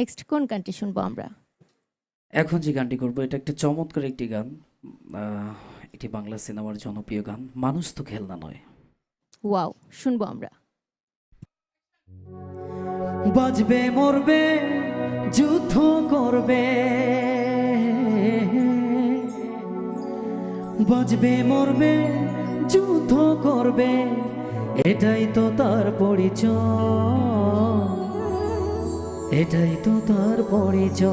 Next কোন গানটি শুনব আমরা? এখন যে গানটি করব এটা একটা চমৎকার একটি গান আহ, এটি বাংলা সিনেমার জনপ্রিয় গান মানুষ তো খেলনা নয়। ওয়াও শুনব আমরা। বাজবে মরবে যুদ্ধ করবে। বাজবে মরবে যুদ্ধ করবে এটাই তো তার পরিচয়। এটাই তো তার পরিচয়।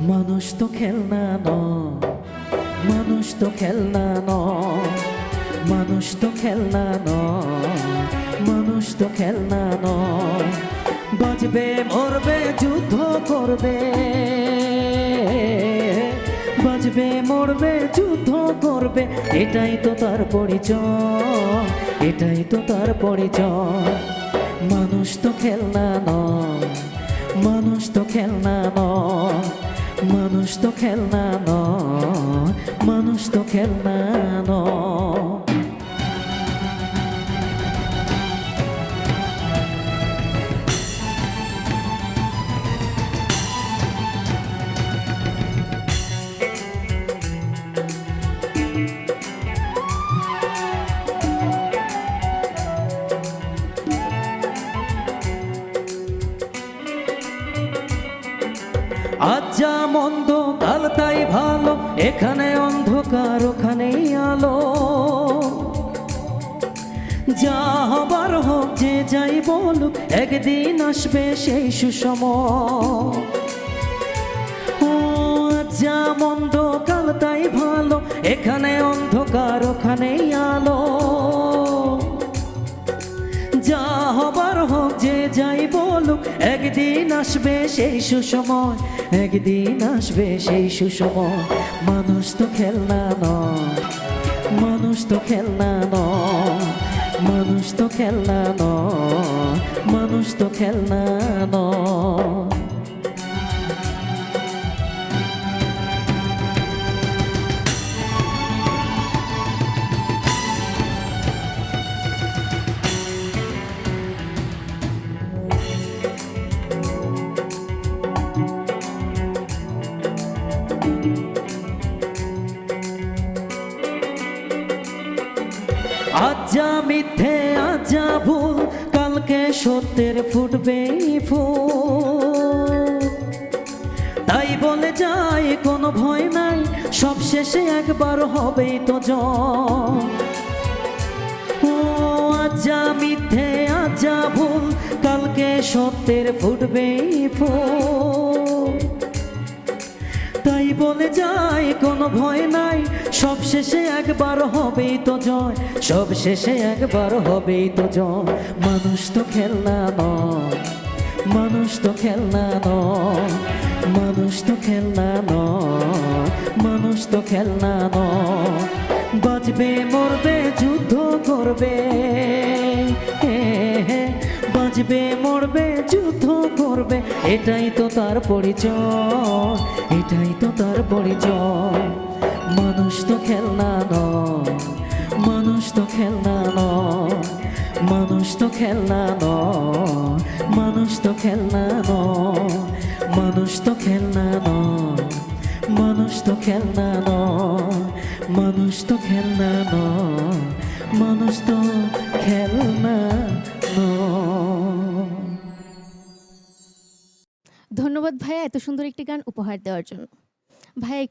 মানুষ তো খেলনা ন মানুষ তো খেলনা ন মানুষ তো খেলনা ন মানুষ তো খেলনা ন বাজবে, মরবে, যুদ্ধ করবে। বাজবে, মরবে, যুদ্ধ করবে। এটাই তো তার পরিচয়, এটাই তো তার পরিচয়। মানুষ তো খেলনা নয়, মানুষ তো খেলনা নয়, মানুষ তো খেলনা নয়, মানুষ তো খেলনা নয়। আজ যা মন্দ, কাল তাই ভালো, এখানে অন্ধকার, ওখানেই আলো। যা হবার হোক, যে যাই বলুক, একদিন আসবে সেই সুষম। যা মন্দ, কাল তাই ভালো, এখানে অন্ধকার যাই বলুক, একদিন আসবে সেই সুসময়, একদিন আসবে সেই সুসময়। মানুষ তো খেলনা নয়, মানুষ তো খেলনা নয়, মানুষ তো খেলনা নয়, মানুষ তো খেলনা নয়। আজ মিথ্যে, আজ ভুল, কালকে সত্যের ফুটবে ফুল। তাই বলে যাই কোনো ভয় নাই, সব শেষে একবার হবেই তো ও, আজ মিথ্যে, আজ ভুল, কালকে সত্যের ফুটবে ফুল। তাই বলে যায়, কোনো ভয় নাই। সব শেষে একবার হবেই তো জয়। সব শেষে একবার হবেই তো জয়। মানুষ তো খেলনা নয়। মানুষ তো খেলনা নয়। মানুষ তো খেলনা নয়। মানুষ তো খেলনা নয়। বাঁচবে, মরবে, যুদ্ধ করবে। হে মরবে, যুদ্ধ করবে। এটাই তো তার পরিচয়। এটাই তার পরিচয়। মানুষ তো খেলনা ন মানুষ তো খেলনা ন মানুষ তো খেলনা ন মানুষ তো খেলনা ন মানুষ তো খেলনা ন মানুষ তো খেলনা ন মানুষ তো খেলনা ন মানুষ তো খেলনা ন ধন্যবাদ ভাইয়া এত সুন্দর একটি গান উপহার দেওয়ার জন্য। ভাই